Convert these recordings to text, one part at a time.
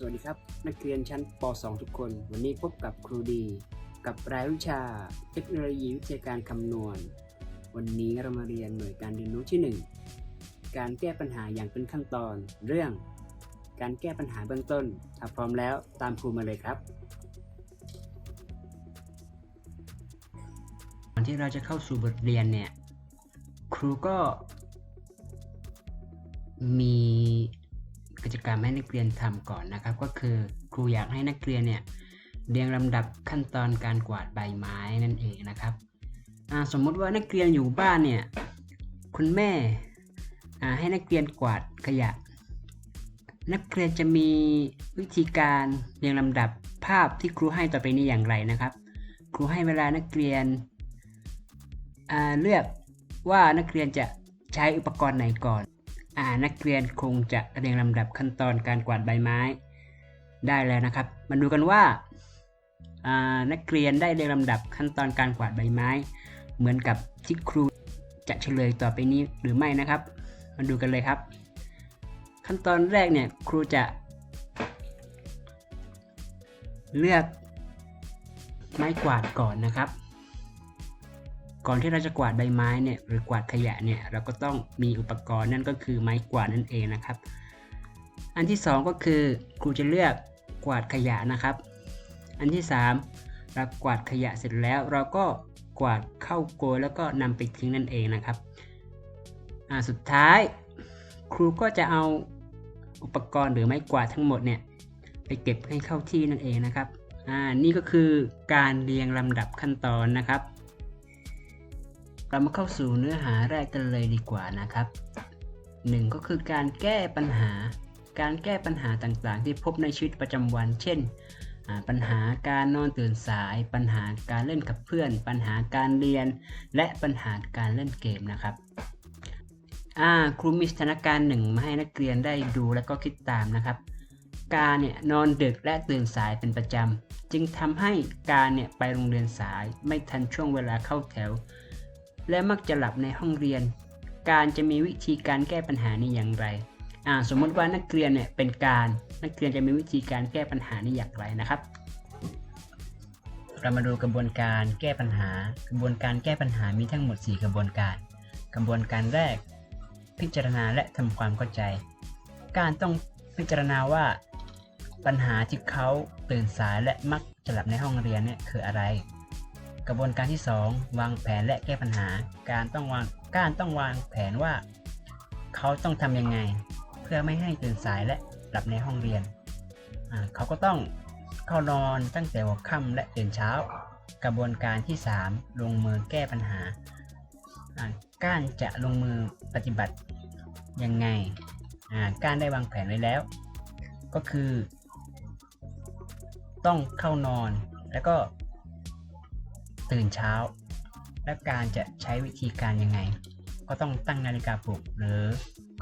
สวัสดีครับ นักเรียนชั้นป .2 ทุกคน วันนี้พบกับครูดี กับรายวิชา เทคโนโลยีวิทยาการคำนวณ วันนี้เรามาเรียนหน่วยการเรียนรู้ที่ 1 การแก้ปัญหาอย่างเป็นขั้นตอน เรื่อง การแก้ปัญหาเบื้องต้น ถ้าพร้อมแล้วตามครูมาเลยครับก่อนที่เราจะเข้าสู่บทเรียนเนี่ย ครูก็มี กิจกรรมให้นักเรียนทำก่อนนะครับ ก็คือครูอยากให้นักเรียนเนี่ยเรียงลำดับขั้นตอนการกวาดใบไม้นั่นเองนะครับสมมุติว่านักเรียนอยู่บ้านเนี่ยคุณแม่ให้นักเรียนกวาดขยะ นักเรียนจะมีวิธีการเรียงลำดับภาพที่ครูให้ต่อไปนี้อย่างไรนะครับ ครูให้เวลานักเรียนเลือกว่านักเรียนจะใช้อุปกรณ์ไหนก่อน อ่านักเรียนคงจะเรียงลำดับขั้นตอนการกวาดใบไม้ ได้แล้วนะครับ มาดูกันว่าอ่านักเรียนได้เรียงลำดับขั้นตอนการกวาดใบไม้ เหมือนกับที่ครูจะเฉลยต่อไปนี้หรือไม่นะครับ มาดูกันเลยครับ ขั้นตอนแรกเนี่ยครูจะ เลือกไม้กวาดก่อนนะครับ ก่อนที่เราจะกวาดใบไม้เนี่ยหรือกวาดขยะเนี่ยเราก็ต้องมีอุปกรณ์นั่นก็คือไม้กวาดนั่นเองนะครับ อันที่ 2 ก็คือครูจะเลือกกวาดขยะนะครับ อันที่ 3 เรากวาดขยะเสร็จแล้วเราก็กวาดเข้าโกยแล้วก็นำไปทิ้งนั่นเองนะครับอ่าสุดท้ายครูก็จะเอาอุปกรณ์หรือไม้กวาดทั้งหมดเนี่ยไปเก็บให้เข้าที่นั่นเองนะครับ อ่า นี่ก็คือการเรียงลำดับขั้นตอนนะครับ เรามาเข้าสู่เนื้อหาแรกกันเลยดีกว่านะครับ 1 ก็คือการแก้ปัญหา การแก้ปัญหาต่างๆ ที่พบในชีวิตประจำวัน เช่น ปัญหาการนอนตื่นสาย ปัญหาการเล่นกับเพื่อน ปัญหาการเรียน และปัญหาการเล่นเกมนะครับครูมีสถานการณ์หนึ่งมาให้นักเรียนได้ดูและก็คิดตามนะครับ การเนี่ยนอนดึกและตื่นสายเป็นประจำ จึงทำให้การเนี่ยไปโรงเรียนสายไม่ทันช่วงเวลาเข้าแถว และมักจะหลับในห้องเรียน การจะมีวิธีการแก้ปัญหานี้อย่างไรอ่าสมมติว่านักเรียนเนี่ยเป็นการ นักเรียนจะมีวิธีการแก้ปัญหานี้อย่างไรนะครับ เรามาดูกระบวนการแก้ปัญหา กระบวนการแก้ปัญหามีทั้งหมด 4 กระบวนการ กระบวนการแรก พิจารณาและทำความเข้าใจ การต้องพิจารณาว่าปัญหาที่เขาตื่นสายและมักจะหลับในห้องเรียนเนี่ยคืออะไร กระบวนการที่ 2 วางแผนและแก้ปัญหา การต้องวางการต้องวางแผนว่า เขาต้องทำยังไง เพื่อไม่ให้ตื่นสายและหลับในห้องเรียน เขาก็ต้องเข้านอนตั้งแต่หัวค่ำและตื่นเช้า กระบวนการที่ 3 ลงมือแก้ปัญหาอ่าการจะลงมือปฏิบัติยังไงอ่าการได้วางแผนไว้แล้ว ก็คือ ต้องเข้านอนแล้วก็ ตื่นเช้า และการจะใช้วิธีการยังไง ก็ต้องตั้งนาฬิกาปลุก หรือ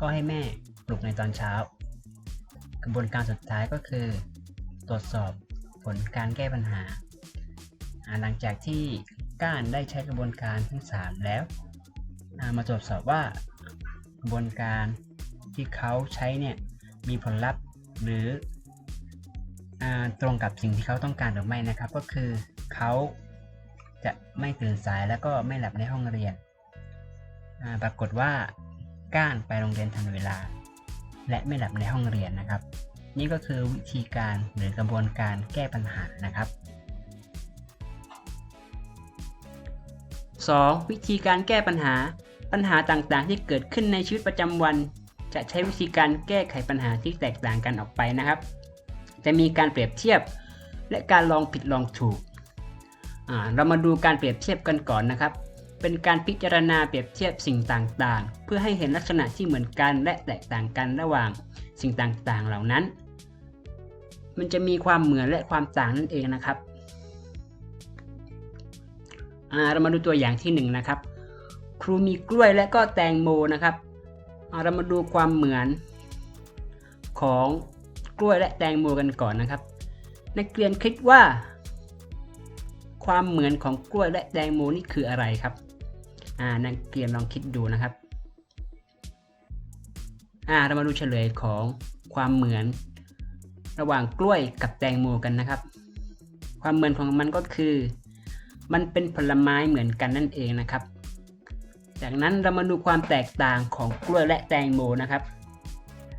ก็ให้แม่ปลุกในตอนเช้า กระบวนการสุดท้ายก็คือ ตรวจสอบผลการแก้ปัญหา หลังจากที่ก้านได้ใช้กระบวนการทั้ง 3 แล้ว มาตรวจสอบว่ากระบวนการที่เขาใช้เนี่ยมีผลลัพธ์หรืออตรงกับสิ่งที่เขาต้องการหรือไม่นะครับ ก็คือเขา จะไม่ตื่นสายแล้วก็ไม่หลับในห้องเรียน ปรากฏว่าก้านไปโรงเรียนทันเวลา และไม่หลับในห้องเรียนนะครับ นี่ก็คือวิธีการหรือกระบวนการแก้ปัญหานะครับ 2. วิธีการแก้ปัญหา ปัญหาต่างๆ ที่เกิดขึ้นในชีวิตประจำวัน จะใช้วิธีการแก้ไขปัญหาที่แตกต่างกันออกไปนะครับ จะมีการเปรียบเทียบ และการลองผิดลองถูก เรามาดูการเปรียบเทียบกันก่อนนะครับ เป็นการพิจารณาเปรียบเทียบสิ่งต่างๆ เพื่อให้เห็นลักษณะที่เหมือนกันและแตกต่างกันระหว่างสิ่งต่างๆเหล่านั้น มันจะมีความเหมือนและความต่างนั่นเองนะครับเรามาดูตัวอย่างที่หนึ่งนะครับ ครูมีกล้วยและก็แตงโมนะครับเรามาดูความเหมือนของกล้วยและแตงโมกันก่อนนะครับ นักเรียนคิดว่า ความเหมือนของกล้วยและแตงโมนี่คืออะไรครับ อ่า นักเรียนลองคิดดูนะครับ อ่า เรามาดูเฉลยของความเหมือน ระหว่างกล้วยกับแตงโมกันนะครับ ความเหมือนของมันก็คือ มันเป็นผลไม้เหมือนกันนั่นเองนะครับ จากนั้นเรามาดูความแตกต่างของกล้วยและแตงโมนะครับ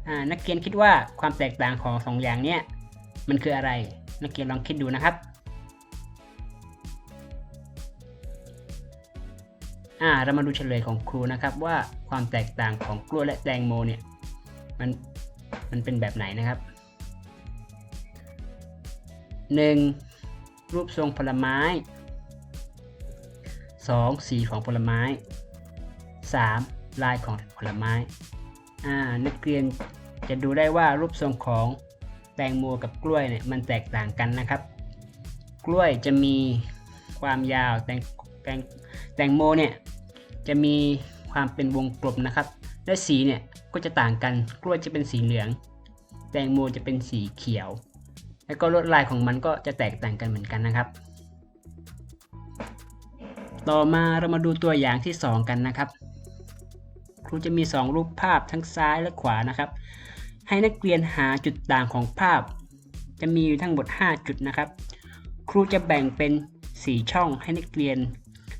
อ่า นักเรียนคิดว่าความแตกต่างของสองอย่างเนี้ยมันคืออะไร นักเรียนลองคิดดูนะครับ อ่าเรามาดูเฉลยของครูนะครับว่าความแตกต่างของกล้วยและแตงโมเนี่ยมันมันเป็นแบบไหนนะครับ 1. รูปทรงผลไม้ 2. สีของผลไม้ 3. ลายของผลไม้อ่านักเรียนจะดูได้ว่ารูปทรงของแตงโมกับกล้วยเนี่ยมันแตกต่างกันนะครับ กล้วยจะมีความยาวแตง แตงแตงโมเนี่ยจะมีความเป็นวงกลมนะครับ และสีเนี่ยก็จะต่างกัน กล้วยจะเป็นสีเหลือง แตงโมจะเป็นสีเขียว แล้วก็ลวดลายของมันก็จะแตกต่างกันเหมือนกันนะครับ ต่อมาเรามาดูตัวอย่างที่ 2 กันนะครับ ครูจะมี 2 รูปภาพทั้งซ้ายและขวานะครับ ให้นักเรียนหาจุดต่างของภาพ จะมีอยู่ทั้งหมด 5 จุดนะครับ ครูจะแบ่งเป็น 4 ช่องให้นักเรียน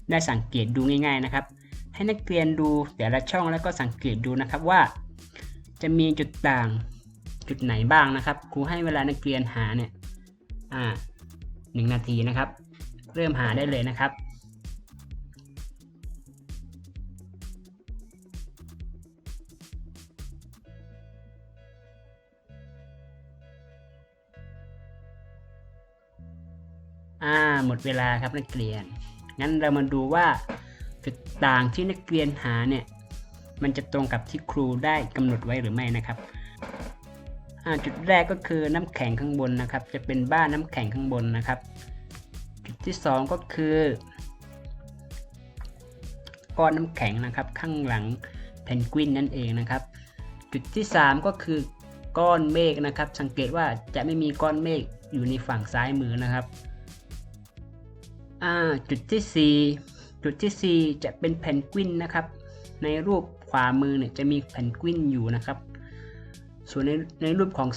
ได้สังเกตดูง่ายๆนะครับ ให้นักเรียนดูแต่ละช่องแล้วก็สังเกตดูนะครับว่า จะมีจุดต่างจุดไหนบ้างนะครับ ครูให้เวลานักเรียนหาเนี่ยอ่าหนึ่งนาทีนะครับ เริ่มหาได้เลยนะครับอ่าหมดเวลาครับนักเรียน งั้นเรามาดูว่าจุดต่างที่นักเรียนหาเนี่ยมันจะตรงกับที่ครูได้กำหนดไว้หรือไม่นะครับจุดแรกก็คือน้ำแข็งข้างบนนะครับ จะเป็นบ้านน้ำแข็งข้างบนนะครับ จุดที่สองก็คือก้อนน้ำแข็งนะครับข้างหลังเพนกวินนั่นเองนะครับ จุดที่สามก็คือก้อนเมฆนะครับ สังเกตว่าจะไม่มีก้อนเมฆอยู่ในฝั่งซ้ายมือนะครับ จุดที่ 4 จุดที่ 4 จะเป็นเพนกวินนะครับ ในรูปขวามือเนี่ยจะมีเพนกวินอยู่นะครับ ส่วนในในรูปของ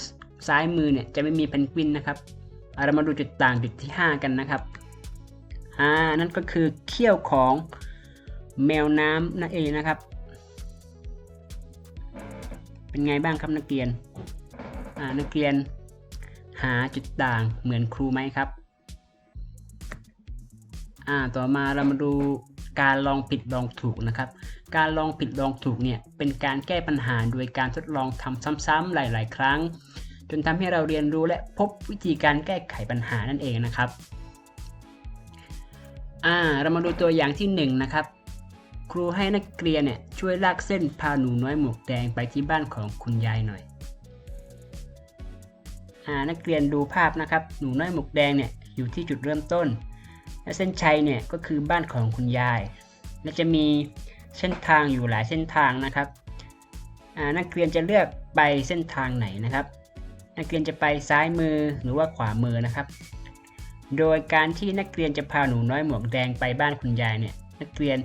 ซ้ายมือเนี่ยจะไม่มีเพนกวินนะครับเรามาดูจุดต่างจุดที่ 5 กันนะครับอ่านั่นก็คือเขี้ยวของแมวน้ำนั่นเองนะครับ เป็นไงบ้างครับนักเรียน อ่านักเรียน หาจุดต่างเหมือนครูไหมครับ อ่าต่อมาเรามาดูการลองผิดลองถูกนะครับ การลองผิดลองถูกเนี่ยเป็นการแก้ปัญหาโดยการทดลองทำซ้ำๆหลาย ๆ ครั้ง จนทำให้เราเรียนรู้และพบวิธีการแก้ไขปัญหานั่นเองนะครับอ่าเรามาดูตัวอย่างที่1นะครับ ครูให้นักเรียนเนี่ยช่วยลากเส้นพาหนูน้อยหมวกแดงไปที่บ้านของคุณยายหน่อยอ่านักเรียนดูภาพนะครับ หนูน้อยหมวกแดงเนี่ยอยู่ที่จุดเริ่มต้น และเส้นชัยเนี่ยก็คือบ้านของคุณยาย และจะมีเส้นทางอยู่หลายเส้นทางนะครับนักเรียนจะเลือกไปเส้นทางไหนนะครับ นักเรียนจะไปซ้ายมือหรือว่าขวามือนะครับ โดยการที่นักเรียนจะพาหนูน้อยหมวกแดงไปบ้านคุณยายเนี่ยนักเรียน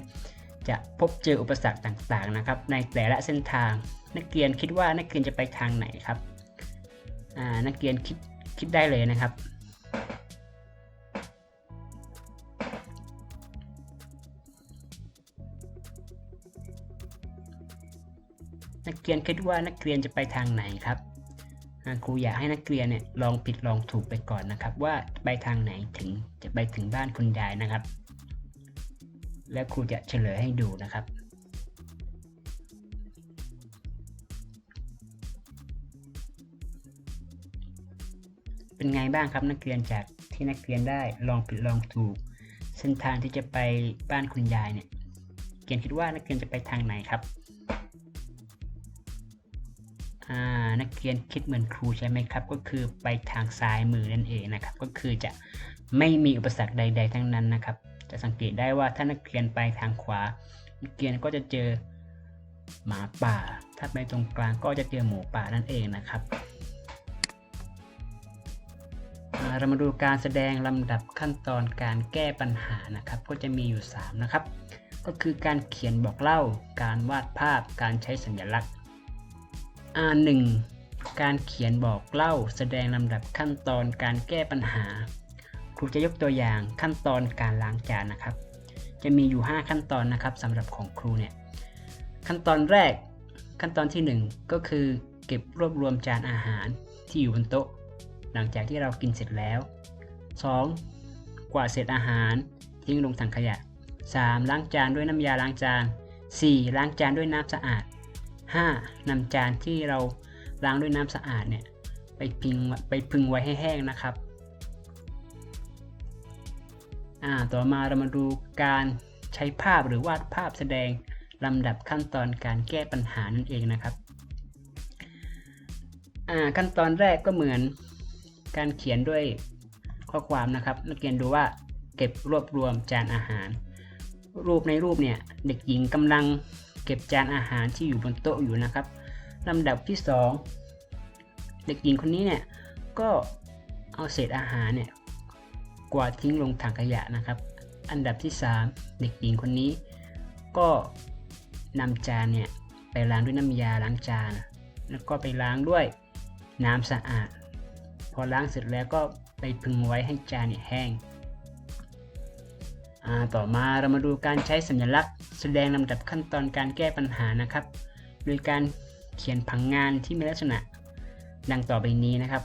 จะพบเจออุปสรรคต่างๆนะครับ ในแต่ละเส้นทาง นักเรียนคิดว่านักเรียนจะไปทางไหนครับนักเรียนคิดคิดได้เลยนะครับ นักเรียนคิดว่านักเรียนจะไปทางไหนครับครูอยากให้นักเรียนเนี่ยลองผิดลองถูกไปก่อนนะครับ ว่าไปทางไหนถึงจะไปถึงบ้านคุณยายนะครับ แล้วครูจะเฉลยให้ดูนะครับเป็นไงบ้างครับนักเรียนจากที่นักเรียนได้ลองผิดลองถูก เส้นทางที่จะไปบ้านคุณยายเนี่ยเกียนคิดว่านักเรียนจะไปทางไหนครับ นักเรียนคิดเหมือนครูใช่ไหมครับ ก็คือไปทางซ้ายมือนั่นเองนะครับ ก็คือจะไม่มีอุปสรรคใด ๆ ทั้งนั้นนะครับ จะสังเกตได้ว่าถ้านักเรียนไปทางขวา นักเรียนก็จะเจอหมาป่า ถ้าไปตรงกลางก็จะเจอหมูป่านั่นเองนะครับเรามาดูการแสดงลำดับขั้นตอนการแก้ปัญหานะครับ ก็จะมีอยู่ 3 นะครับ ก็คือการเขียนบอกเล่า การวาดภาพ การใช้สัญลักษณ์ R1 การเขียนบอกเล่าแสดงลำดับขั้นตอนการแก้ปัญหา ครูจะยกตัวอย่างขั้นตอนการล้างจานนะครับ จะมีอยู่ 5 ขั้นตอนนะครับสำหรับของครูเนี่ย ขั้นตอนแรกขั้นตอนที่ 1 ก็คือ เก็บรวบรวมจานอาหารที่อยู่บนโต๊ะ หลังจากที่เรากินเสร็จแล้ว 2. กวาดเศษอาหารทิ้งลงถังขยะ 3. ล้างจานด้วยน้ำยาล้างจาน 4. ล้างจานด้วยน้ำสะอาด 5. นำจานที่เราล้างด้วยน้ำสะอาดเนี่ยไปพิงไปพึงไว้ให้แห้งนะครับอ่าต่อมาเรามาดูการใช้ภาพหรือวาดภาพแสดงลำดับขั้นตอนการแก้ปัญหานั่นเองนะครับอ่าขั้นตอนแรกก็เหมือนการเขียนด้วยข้อความนะครับนักเรียนดูว่าเก็บรวบรวมจานอาหาร รูปในรูปเนี่ยเด็กหญิงกำลัง เก็บจานอาหารที่อยู่บนโต๊ะอยู่นะครับลำดับที่ 2 เด็กหญิงคนนี้เนี่ยก็เอาเศษอาหารเนี่ยกวาดทิ้งลงถังขยะนะครับ อันดับที่ 3 เด็กหญิงคนนี้ ก็นำจานเนี่ยไปล้างด้วยน้ำยาล้างจาน แล้วก็ไปล้างด้วยน้ำสะอาด พอล้างเสร็จแล้วก็ไปพึงไว้ให้จานเนี่ยแห้ง ต่อมาเรามาดูการใช้สัญลักษณ์ แสดงลำดับขั้นตอนการแก้ปัญหานะครับ โดยการเขียนผังงานที่มีลักษณะดังต่อไปนี้นะครับ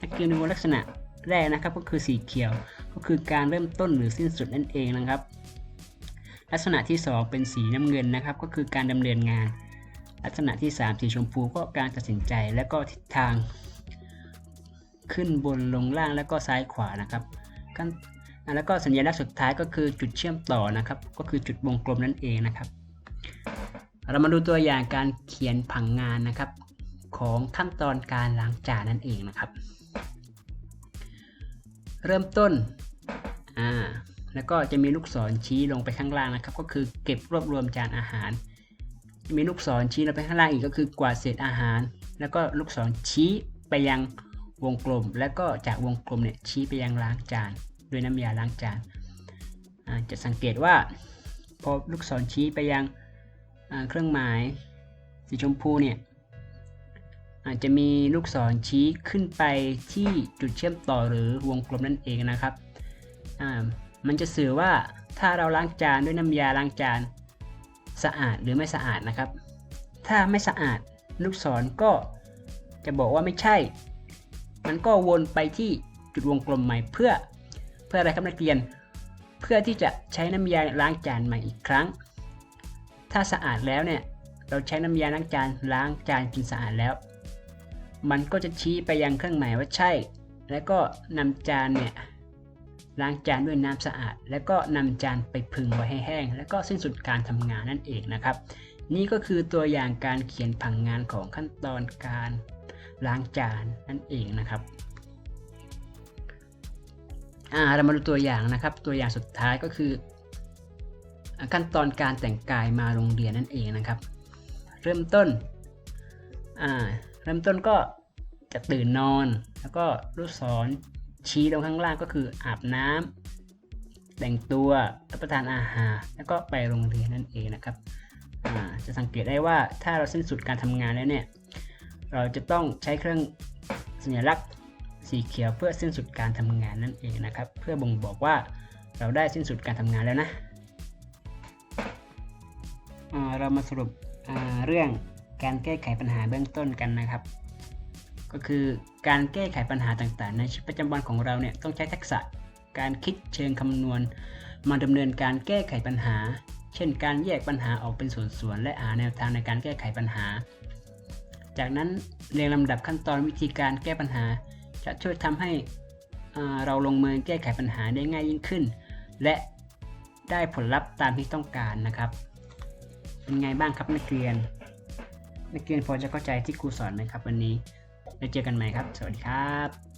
นักเรียนดูลักษณะแรกนะครับก็คือสีเขียว ก็คือการเริ่มต้นหรือสิ้นสุดนั่นเองนะครับ ลักษณะที่ 2 เป็นสีน้ำเงินนะครับ ก็คือการดำเนินงาน ลักษณะที่ 3 สีชมพูก็การตัดสินใจและก็ทิศทาง ขึ้นบนลงล่างและก็ซ้ายขวานะครับขั้น แล้วก็สัญลักษณ์สุดท้ายก็คือจุดเชื่อมต่อนะครับ ก็คือจุดวงกลมนั่นเองนะครับ เรามาดูตัวอย่างการเขียนผังงานนะครับ ของขั้นตอนการล้างจานนั่นเองนะครับ เริ่มต้นอ่าแล้วก็จะมีลูกศรชี้ลงไปข้างล่างนะครับ ก็คือเก็บรวบรวมจานอาหาร มีลูกศรชี้ลงไปข้างล่างอีกก็คือกวาดเศษอาหาร แล้วก็ลูกศรชี้ไปยังวงกลม แล้วก็จากวงกลมเนี่ยชี้ไปยังล้างจาน ด้วยน้ำยาล้างจานจะสังเกตว่าพอลูกศรชี้ไปยังเครื่องหมายสีชมพูเนี่ยอาจจะมีลูกศรชี้ขึ้นไปที่จุดเชื่อมต่อหรือวงกลมนั่นเองนะครับ มันจะสื่อว่าถ้าเราล้างจานด้วยน้ำยาล้างจานสะอาดหรือไม่สะอาดนะครับ ถ้าไม่สะอาดลูกศรก็จะบอกว่าไม่ใช่ มันก็วนไปที่จุดวงกลมใหม่เพื่อ พื่ออะไรครับนักเรียน เพื่อที่จะใช้น้ำยาล้างจานใหม่อีกครั้ง ถ้าสะอาดแล้วเนี่ยเราใช้น้ำยาล้างจานล้างจานจนสะอาดแล้ว มันก็จะชี้ไปยังเครื่องหมายว่าใช่ แล้วก็นำจานเนี่ยล้างจานด้วยน้ำสะอาด แล้วก็นำจานไปพึ่งไว้ให้แห้ง แล้วก็สิ้นสุดการทำงานนั่นเองนะครับ นี่ก็คือตัวอย่างการเขียนผังงานของขั้นตอนการล้างจานนั่นเองนะครับ อ่าเรามาดูตัวอย่างนะครับ ตัวอย่างสุดท้ายก็คือ ขั้นตอนการแต่งกายมาโรงเรียนนั่นเองนะครับ เริ่มต้นอ่าเริ่มต้นก็จะตื่นนอน แล้วก็ลูกศรชี้ลงข้างล่างก็คืออาบน้ำแต่งตัวรับประทานอาหาร แล้วก็ไปโรงเรียนนั่นเองนะครับจะสังเกตได้ว่าถ้าเราสิ้นสุดการทำงานแล้วเนี่ย เราจะต้องใช้เครื่องสัญลักษณ์ สีเขียวเพื่อสิ้นสุดการทำงานนั่นเองนะครับ เพื่อบ่งบอกว่าเราได้สิ้นสุดการทำงานแล้วนะเรามาสรุปเรื่องการแก้ไขปัญหาเบื้องต้นกันนะครับ ก็คือการแก้ไขปัญหาต่างๆ ในชีวิตประจำวันของเราเนี่ยต้องใช้ทักษะการคิดเชิงคำนวณ มาดำเนินการแก้ไขปัญหา เช่น การแยกปัญหาออกเป็นส่วนๆและหาแนวทางในการแก้ไขปัญหา จากนั้นเรียงลำดับขั้นตอนวิธีการแก้ปัญหา จะช่วยทำให้เราลงมือแก้ไขปัญหาได้ง่ายยิ่งขึ้น และได้ผลลัพธ์ตามที่ต้องการนะครับ เป็นไงบ้างครับนักเรียน นักเรียนพอจะเข้าใจที่ครูสอนไหมครับวันนี้แล้วเจอกันใหม่ครับ สวัสดีครับ